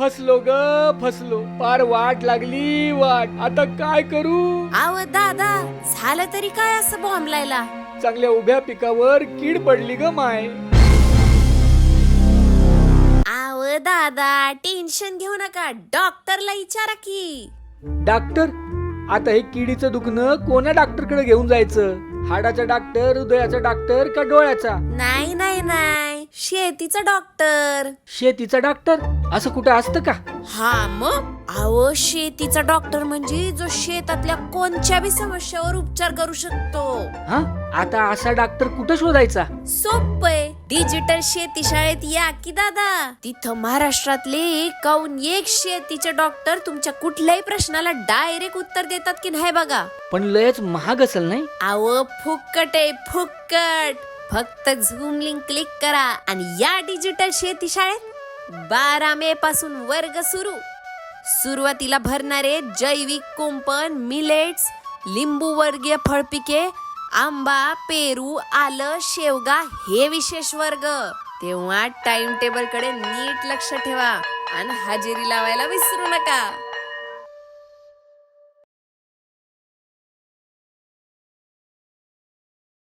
फसलो ग फसलो. पार वाट लागली वाट. आता काय करू? आव दादा झालं तरी काय असं बॉम्ब लायला? चांगल्या उभ्या पिकावर कीड पडली ग माय. आव दादा टेन्शन घेऊ नका. डॉक्टरला विचारा की. डॉक्टर? आता हे किडीचं दुखणं कोण्या डॉक्टरकडे घेऊन जायचं? हाडाचा डॉक्टर हृदयाचा डॉक्टर का डोळ्याचा? नाही नाही नाही. शेतीचा डॉक्टर. शेतीचा डॉक्टर? असं कुठं असतं का? हा मग? अहो शेतीचा डॉक्टर म्हणजे जो शेतातल्या कोणत्या बी समस्यावर उपचार करू शकतो. हा? आता असा डॉक्टर कुठं शोधायचा? सोपय डिजिटल शेती शाळेत या की दादा. तिथं महाराष्ट्रातले एकाहून एक शेतीचे डॉक्टर तुमच्या कुठल्याही प्रश्नाला डायरेक्ट उत्तर देतात की नाही बघा. पण लयच महाग असेल नाही? अव फुक्कट आहे फुक्कट फक्त झूम लिंक क्लिक करा आणि या डिजिटल शेती शाळेत बारा मे पासून वर्ग सुरू. सुरुवातीला भरणारे जैविक कुंपण मिलेट्स लिंबू वर्गीय फळपिके आंबा पेरू आलं शेवगा हे विशेष वर्ग. तेव्हा टाइम टेबलकडे नीट लक्ष ठेवा आणि हजेरी लावायला विसरू नका.